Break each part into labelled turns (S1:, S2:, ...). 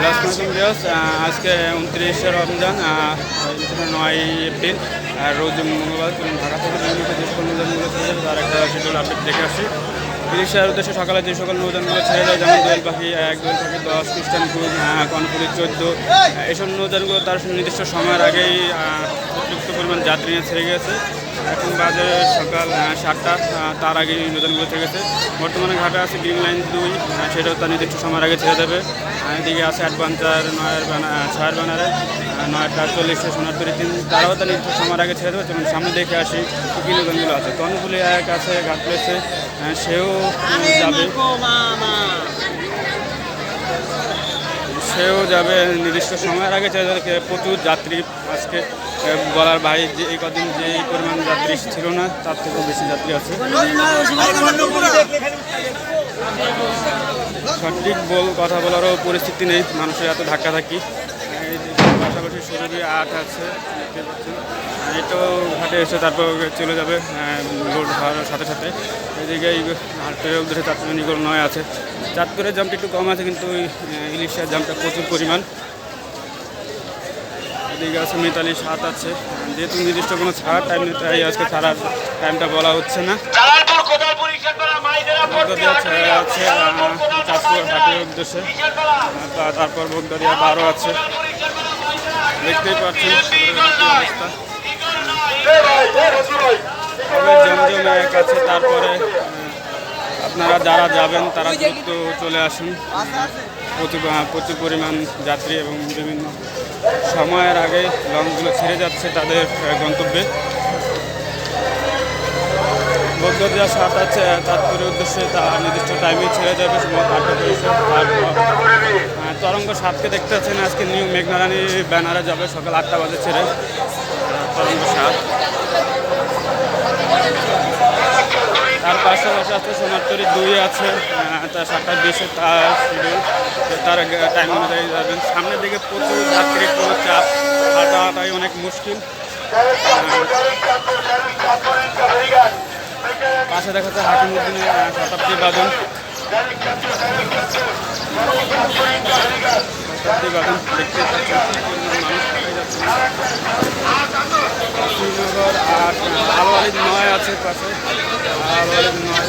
S1: বিয়স আজকে উনত্রিশে রমজান নয় এপ্রিল, আর রোজ মঙ্গলবার ঢাকা থেকে বিভিন্ন যে সকল নৌযানগুলো ছেড়ে তার একটা শিডিউল আপডেট দেখে আসি। ইলিশের উদ্দেশ্যে সকালে যে সকল নৌযানগুলো ছেড়ে যায় যেমন দোয়েল পাখি এক, দোয়েল পাখি দশ খ্রিস্টানপুর কনপুরি চোদ্দ এইসব নৌযানগুলো তার নির্দিষ্ট সময়ের আগেই অতিরিক্ত পরিমাণ যাত্রী নিয়ে ছেড়ে গেছে। এখন বাজে সকাল সাতটা তার আগে নৌযানগুলো ছেড়ে গেছে। বর্তমানে ঘাটে আছে গ্রিন লাইন দুই সেটাও তার নির্দিষ্ট সময়ের আগে ছেড়ে দেবে। এদিকে আছে অ্যাডভান্সার নয়ের বানা ছয়ের বানারে। আহ, নয়টা চল্লিশে সোনারপুরি তিন তারাও তার নির্দিষ্ট সময়ের আগে ছেড়ে দেবে। যেমন সামনে দেখে আসি কী আছে। তনপুলি এক আছে ঘাট প্লেসে সেও যাবে। সেও যাবে নির্দিষ্ট সময়ের আগে। ছেড়ে দেবে। প্রচুর যাত্রী আজকে। বলার ভাই যে এই কদিন যে পরিমাণ যাত্রী ছিল না তার থেকেও বেশি যাত্রী আছে। সঠিক বল কথা বলারও পরিস্থিতি নেই, মানুষের এত এই যে পাশাপাশি সুরভি আট আছে এটাও ঘাটে এসে তারপর চলে যাবে লোড হওয়ার সাথে সাথে। এদিকে হাটের উদ্দেশ্যে চাঁদপুরের নিগর নয় আছে। চাঁদপুরের জামটা একটু কম আছে, কিন্তু ইলিশের জামটা প্রচুর পরিমাণ। এদিকে আছে মিতালি, সাত আছে। যেহেতু নির্দিষ্ট কোনো ছাড় টাইম নেই, তাই আজকে ছাড়ার টাইমটা বলা হচ্ছে না। আছে আহ, চাঁদপুর হাটের উদ্দেশ্যে। আহ, তারপর বগদাদিয়া বারো আছে। দেখতেই পাচ্ছি অবস্থা। জমজম তারপরে আপনারা যারা যাবেন তারা দ্রুত চলে আসুন। প্রচুর পরিমাণ যাত্রী এবং বিভিন্ন সময়ের আগে লঞ্চগুলো ছেড়ে যাচ্ছে তাদের গন্তব্যে। বৌদ্ধদিয়া সাত আছে চাঁদপুরের উদ্দেশ্যে তা নির্দিষ্ট টাইমে ছেড়ে যাবে তারপর তরঙ্গ সাতকে দেখতে পাচ্ছেন আজকে নিউ মেঘনারানি ব্যানারে যাবে সকাল আটটা বাজে ছেড়ে তরঙ্গ সাত তার পাশাপাশি আছে সোনারতরি দুই আছে তার সাতটা বিশে তার তার টাইম অনুযায়ী যাবেন সামনের দিকে প্রচুর যাত্রী কোনো চাপ হাঁটাটাই অনেক মুশকিল পাশে দেখা যাচ্ছে হাকিমুদ্দিনের শতাব্দী বাদন। শতাব্দী বাদন দেখতে শ্রীনগর আর আলোয়ালিদ নয় আছে পাশে। আলোয়ালিদ নয়।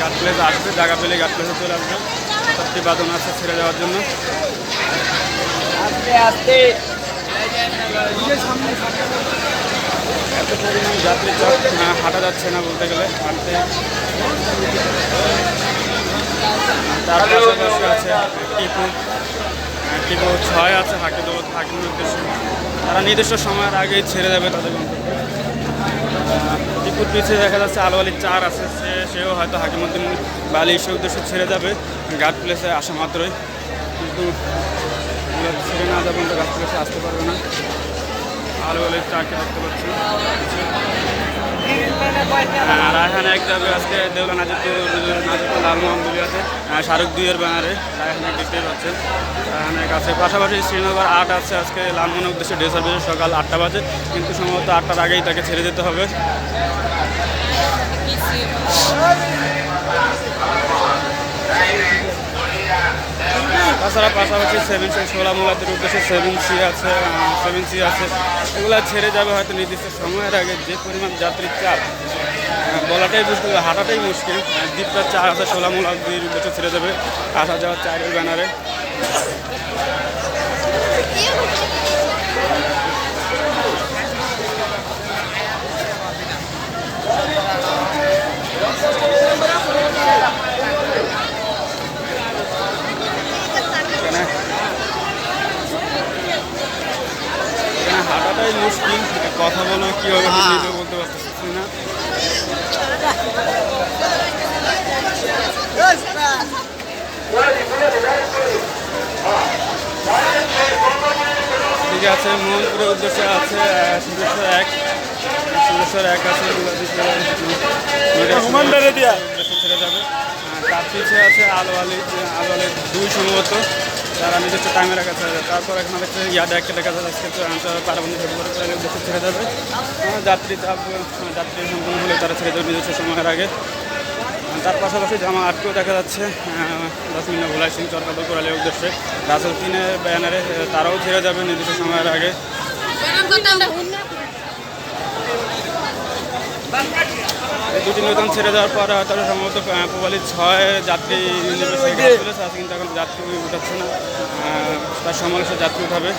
S1: গাছ প্লেস আসবে জায়গা পেলে গাছ প্লেসে চলে আসবে। শতাব্দী বাদন আছে ছেড়ে যাওয়ার জন্য। এত পরিমাণ যাত্রী চাপ আহ, হাঁটা যাচ্ছে না বলতে গেলে হাঁটতে। তার পাশাপাশি আছে টিপু। আহ, টিপু ছয় আছে হাকিম হাকিম উদ্দেশ্য। তারা নির্দিষ্ট সময়ের আগেই ছেড়ে যাবে তাদের টিপুর পিছিয়ে দেখা যাচ্ছে আলোয়ালি চার আছে সে সেও হয়তো হাকিমুদ্দিন বালি সে উদ্দেশ্যে ছেড়ে যাবে। গার্ড প্লেসে আসা মাত্রই। কিন্তু ছেড়ে না যাবে কিন্তু গার্ড প্লেসে আসতে পারবে না। আলো আলো চারকে দেখতে পাচ্ছি। আহ, রায়হান এক যাবে আজকে দেউলা নাজিপুর নাজিপুর লালমোহনগুলি আছে। শাহরুখ দুইয়ের ব্যানারে রায়হান এক দেখতেই পাচ্ছেন। রায়হান এক আছে। পাশাপাশি শ্রীনগর আট আছে আজকে লালমোহনের উদ্দেশ্যে ডে সার্ভিসে সকাল আটটা বাজে। কিন্তু সম্ভবত আটটার আগেই তাকে ছেড়ে যেতে হবে। তাছাড়া পাশাপাশি সেভিংস ছোলা মোলা মোলাদের উদ্দেশ্যে সেভেন সি আছে সেভেন সি আছে, এগুলো ছেড়ে যাবে হয়তো নির্দিষ্ট সময়ের আগে যে পরিমাণ যাত্রীর চাপ বলাটাই বলাটাই মুশকিল, হাঁটাটাই মুশকিল। দ্বীপটা চার আছে মোলা দুই উদ্দেশ্যে ছেড়ে যাবে, আসা যাওয়ার চারের ব্যানারে এখানে হাঁটাটাই মুশকিল। কথা বলো কীভাবে নিজে বলতে পারতেছি না? ঠিক আছে মোহনপুরের উদ্দেশ্যে আছে সুরেশ্বর এক। সুরেশ্বর এক আছে ছেড়ে যাবে। তার পিছিয়ে আছে আলো আলি আলো আলি দুই সম্ভবত। তারা নিজস্ব টাইমে রাখা আছে তারপর এখন হচ্ছে ইয়াদে একটা দেখা যাচ্ছে পারাবন্ধী ফেব্রুয়ারি তাহলে উদ্দেশ্যে ছেড়ে যাবে যাত্রী চাপ যাত্রী সম্পূর্ণ হলে তারা ছেড়ে যাবে নিজস্ব সময়ের আগে। তার পাশাপাশি জামা আটকেও দেখা যাচ্ছে দশ মিনিট ভোলাই সিং চরকাদল কোরালের উদ্দেশ্যে। রাসেল ব্যানারে তারাও ছেড়ে যাবে নির্দিষ্ট সময়ের আগে। দুটি নতুন ছেড়ে দেওয়ার পর হয়তো সম্ভবত আহ, ছয় যাত্রী কিন্তু এখন যাত্রী উঠাচ্ছে না। তার সমাবেশে যাত্রী উঠাবে।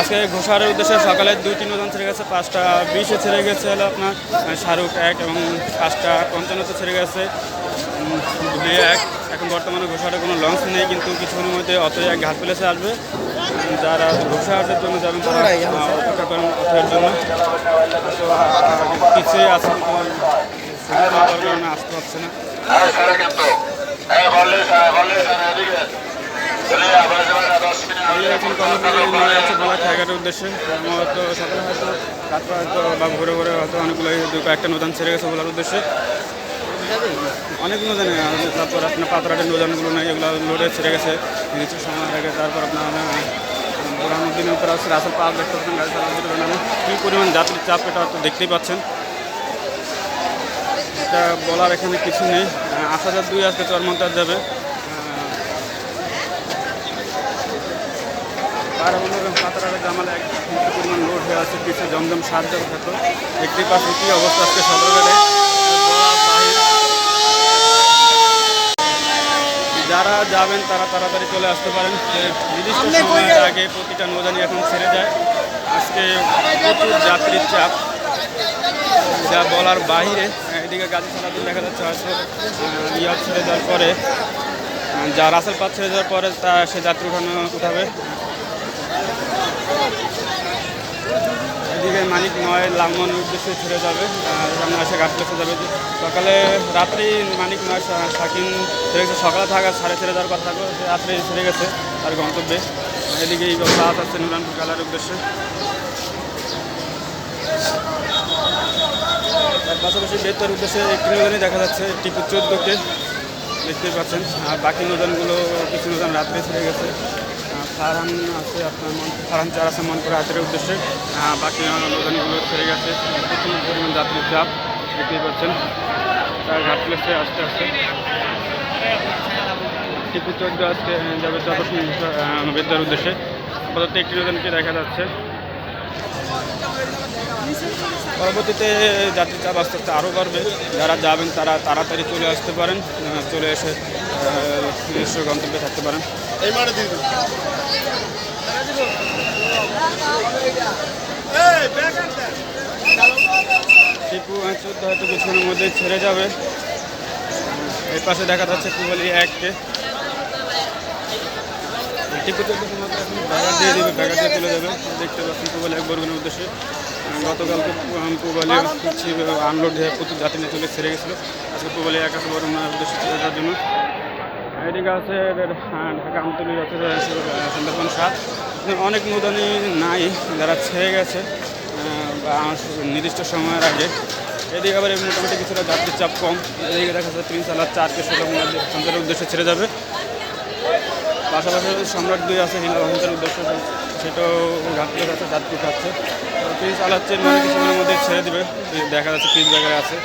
S1: আজকে ঘোষারের উদ্দেশ্যে সকালে দুই তিন নতুন ছেড়ে গেছে পাঁচটা বিশে ছেড়ে গেছে হলো আপনার শাহরুখ এক এবং পাঁচটা পঞ্চান্নতে ছেড়ে গেছে। দুই এক। এখন বর্তমানে ঘোষারে কোনো লঞ্চ নেই কিন্তু কিছুক্ষণের মধ্যে অতই এক ঘাট প্লেসে আসবে। যারা ঘোষাহাটের জন্য যাবেন তারা অপেক্ষা করেন অথের জন্য। পিছিয়ে আছে কারণে আসতে পারছে না এখন ঠেকাটার উদ্দেশ্যে সম্ভবত সকালে হয়তো রাত্রে হয়তো বা ভোরে ভোরে হয়তো অনেকগুলো কয়েকটা নদান ছেড়ে গেছে বলার উদ্দেশ্যে অনেক নদান তারপর আপনার পাতরাটের নদানগুলো নেই এগুলো লোডে ছেড়ে গেছে কিছু সময় আগে তারপর আপনার বুরহানুদ্দিনের উপর আছে রাসেল পাক দেখতে পাচ্ছেন গাড়ি চালানোর জন্য কী পরিমাণ যাত্রীর চাপ এটা হয়তো দেখতেই পাচ্ছেন। এটা বলার এখানে কিছু নেই। আট হাজার দুই আজকে চরমন্তার যাবে। জামালে এক কিছু পরিমাণ লোড হয়ে আছে কিছু জমজম সাহায্য থাকতো দেখতেই পাচ্ছি কী অবস্থা আজকে সদরঘাটে বলা যারা যাবেন তারা তাড়াতাড়ি চলে আসতে পারেন। নির্দিষ্ট সময়ের আগে প্রতিটা নৌজানি এখন ছেড়ে যায়। আজকে প্রচুর যাত্রীর চাপ। যা বলার বাহিরে এদিকে গাড়ি চালাতে দেখা যাচ্ছে হয়তো আহ, ছেড়ে যাওয়ার পরে। যা রাসেল পাত ছেড়ে যাওয়ার পরে তা সে যাত্রী উঠানো উঠাবে। এদিকে মানিক নয় লাঙ্গন উদ্দেশ্যে ছেড়ে যাবে। সামনে গাছ পেছে যাবে। সকালে রাত্রি মানিক নয় সাকিন ছেড়ে গেছে সকালে থাকা সাড়ে ছেড়ে যাওয়ার কথা থাকবে। রাত্রে ছেড়ে গেছে তার গন্তব্যে। এদিকে এই রাত আসছে নুরানপুর কালার উদ্দেশ্যে। তার পাশাপাশি বেতার উদ্দেশ্যে একটি নদানই দেখা যাচ্ছে টিপু চোদ্দোকে দেখতেই পাচ্ছেন। আর বাকি নদানগুলো কিছু নদান রাত্রে ছেড়ে গেছে। ফারহান আছে আপনার মন ফারহান চার আছে মন করে হাতের উদ্দেশ্যে। বাকি নদানগুলো ছেড়ে গেছে। প্রচুর পরিমাণ যাত্রীর চাপ দেখতেই পাচ্ছেন। তার ঘাট প্লেসে আসতে আসতে। টিপু চোদ্দ আজকে যাবে যতক্ষণ বেতার উদ্দেশ্যে। আপাতত একটি নদানকে দেখা যাচ্ছে। পরবর্তীতে যাত্রী চাপ আস্তে আস্তে আরও বাড়বে। যারা যাবেন তারা তাড়াতাড়ি চলে আসতে পারেন চলে এসে নিজস্ব গন্তব্যে থাকতে পারেন। টিপু চোদ্দ হয়তো কিছুক্ষণের মধ্যে ছেড়ে যাবে। এর পাশে দেখা যাচ্ছে পুবালি এককে। চলে যাবে দেখতে এক উদ্দেশ্যে প্রচুর ছেড়ে গেছিল যাওয়ার জন্য এদিকে আছে ঢাকা সাত অনেক নদানি নাই যারা ছেড়ে গেছে বা নির্দিষ্ট সময়ের আগে এদিকে আবার মোটামুটি কিছুটা যাত্রীর চাপ কম এদিকে দেখা যাচ্ছে তিন সালার চারকে ষোলো সঞ্চারের উদ্দেশ্যে ছেড়ে যাবে। পাশাপাশি সম্রাট দুই আছে হিন্দু সঞ্চারের উদ্দেশ্য সেটাও ঘাটতে আছে যাত্রী খাচ্ছে পিস আলাচ্ছে মানে মধ্যে ছেড়ে দেবে। দেখা যাচ্ছে পিস ব্যাগে আছে।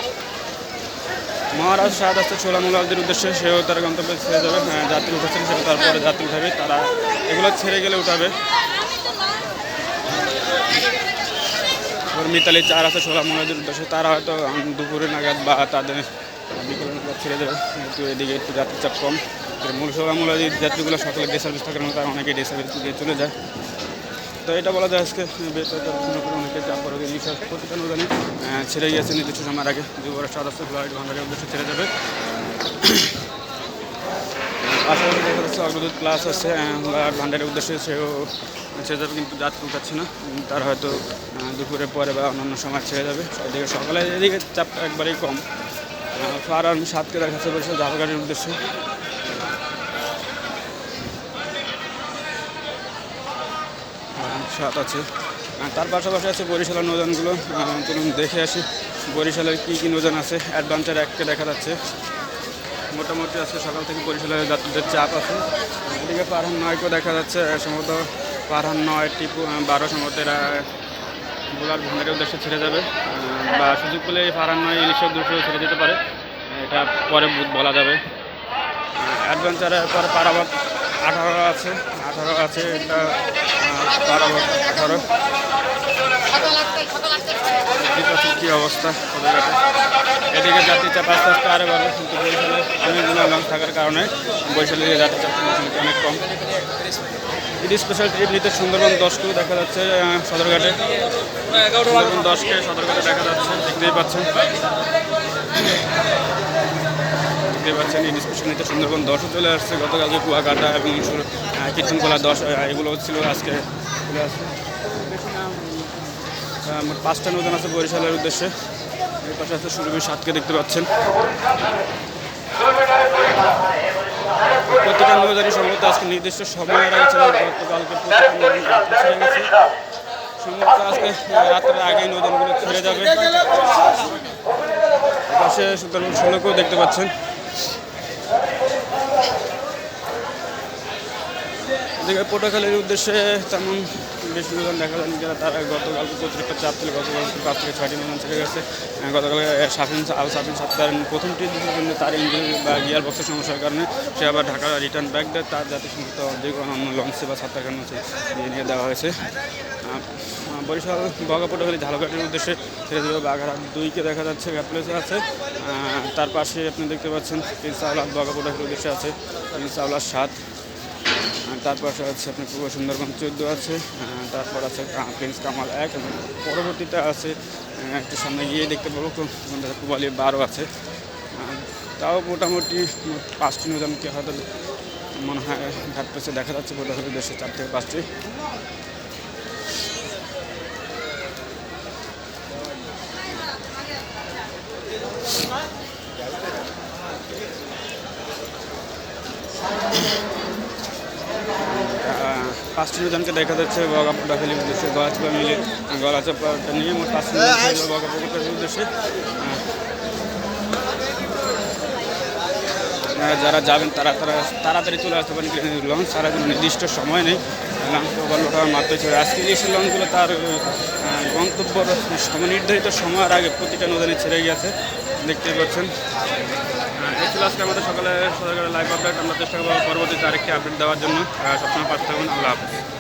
S1: মহারাজ সাদ আসছে ছোলামুলাদের উদ্দেশ্যে সেও তার গন্তব্যে ছেড়ে যাবে। হ্যাঁ, যাত্রী উঠেছেন সেটা তারপরে যাত্রী উঠাবে। তারা এগুলো ছেড়ে গেলে উঠাবে। মিতালি চার আছে ছোলা ছোলামুলাদের উদ্দেশ্যে। তারা হয়তো দুপুরে নাগাদ বা তাদের বিকেলে নাগাদ ছেড়ে একটু এদিকে একটু যাত্রী চাপ কম। মূল ছোলামুলাদের যাত্রীগুলো সকালে ডে সার্ভিস থাকার মতো অনেকে ডে সার্ভিস দিয়ে চলে যায়। তো এটা বলা যায় আজকে অনেকে চাপ এই সব প্রতিটা নদানি ছেড়ে গিয়েছে নির্দিষ্ট সময়ের আগে। দুবার সাত আসতে ফ্লাইট ভাঙার উদ্দেশ্যে ছেড়ে যাবে। পাশাপাশি দেখা যাচ্ছে অগ্রদূত প্লাস আছে ভান্ডারের উদ্দেশ্যে সেও ছেড়ে যাবে, কিন্তু যাত্রী উঠাচ্ছে না। তার হয়তো দুপুরের পরে বা অন্যান্য সময় ছেড়ে যাবে। এদিকে সকালে এদিকে চাপ একবারেই কম। ফারান সাতকে দেখা যাচ্ছে বলছে জাফাগাড়ির উদ্দেশ্যে। সাত আছে। তার পাশাপাশি আছে বরিশালের নৌজানগুলো চলুন দেখে আসি বরিশালের কী কী নৌজান আছে। অ্যাডভেঞ্চার এককে দেখা যাচ্ছে। মোটামুটি আছে সকাল থেকে বরিশালের যাত্রীদের চাপ আছে। এদিকে পারহান নয়কেও দেখা যাচ্ছে। সম্ভবত পারহান নয়, টিপু বারো সম্ভবত এরা বোলার ভান্ডারের উদ্দেশ্যে ছেড়ে যাবে। বা সুযোগ পেলে পারহান নয় ইলিশের দুশো ছেড়ে যেতে পারে। এটা পরে বলা যাবে। অ্যাডভেঞ্চারের পরে পারাবাদ আঠারো আছে আঠারো আছে এটা পারাবাদ আঠারো। কী অবস্থা? এদিকে যাত্রী চাপ আস্তে আস্তে আরও বাড়বে, কিন্তু বরিশালে অনেকগুলো থাকার কারণে বরিশালের যাত্রী চাপ অনেক কম। ঈদ স্পেশাল ট্রিপ নিতে সুন্দরবন দশকেও দেখা যাচ্ছে সদরঘাটে। সুন্দরবন দশকে সদরঘাটে দেখা যাচ্ছে, দেখতেই পাচ্ছেন। দেখতেই পাচ্ছেন ঈদ স্পেশাল নিতে সুন্দরবন দশও চলে আসছে। গতকালকে কুয়াকাটা এবং কীর্তনকলা দশ এগুলো ছিল আজকে। চলে আসছে পাঁচটা নৌযান আছে বরিশালের উদ্দেশ্যে। এর পাশে আছে সুরভি সাতকে দেখতে পাচ্ছেন। প্রতিটা নৌযানই সম্ভবত আজকে নির্দিষ্ট সময়ের আগে ছিল গতকালকে রাত্রে সম্ভবত আজকে আহ, রাত্রের আগেই নৌযানগুলো ছেড়ে যাবে। পাশে সুন্দরবন ষোলোকেও দেখতে পাচ্ছেন। এদিকে পটুয়াখালীর উদ্দেশ্যে তেমন বেশি নৌযান দেখা যায়নি যারা তারা গতকাল প্রতিটা চাপ ছিল, গতকাল পাঁচ থেকে ছয়টি নৌযান ছেড়ে গেছে। গতকাল সাফিন আল সাফিন সাত্তার প্রথমটি কিন্তু তার ইঞ্জিন বা গিয়ার বক্সের সমস্যার কারণে সে আবার ঢাকা রিটার্ন ব্যাক দেয়। তার যাতে সমস্ত যে কোনো লঞ্চে বা সাত্তার কারণে দিয়ে নিয়ে দেওয়া হয়েছে। বরিশাল বগা পটুয়াখালী ঝালঘাটের উদ্দেশ্যে ছেড়ে দেবে বাঘারহাট দুইকে দেখা যাচ্ছে প্লেসে আছে। তার পাশে আপনি দেখতে পাচ্ছেন প্রিন্স আওলাদ বগা পটুয়াখালীর উদ্দেশ্যে আছে প্রিন্স আওলাদ সাত। তারপর আছে আপনার পূর্ব সুন্দরবন চোদ্দ আছে তারপর আছে প্রিন্স কামাল এক এবং পরবর্তীতে আছে একটু সামনে গিয়ে দেখতে পাবো কুবালি বারো আছে। তাও মোটামুটি পাঁচটি পাঁচটি নৌজানকে হয়তো মনে হয় ঘাট পেছে দেখা যাচ্ছে, বোধহয় দেশে চার থেকে পাঁচটি। পাঁচটি নৌজানকে দেখা যাচ্ছে বগাপোটা ফেলির উদ্দেশ্যে গলাচাপা মিলে গলাচাপাটা নিয়ে মোট পাঁচটি নৌজান ছিল বগাপোটার উদ্দেশ্যে। যারা যাবেন, তারা তারা তাড়াতাড়ি চলে আসতে পারেন লঞ্চ ছাড়া কোনো নির্দিষ্ট সময় নেই। লঞ্চ হওয়ার মাত্রায় চলে আজকে ইলিশের লঞ্চগুলো তার সময় নির্ধারিত সময়ের আগে প্রতিটা নদী ছেড়ে গেছে দেখতে পাচ্ছেন। ছিল আজকে আমাদের সকালে সকালে লাইভ আপডেট আমরা চেষ্টা করব পরবর্তীতে আরেকটি আপডেট দেওয়ার জন্য। সবসময় পাশে থাকুন। আল্লাহ হাফিজ।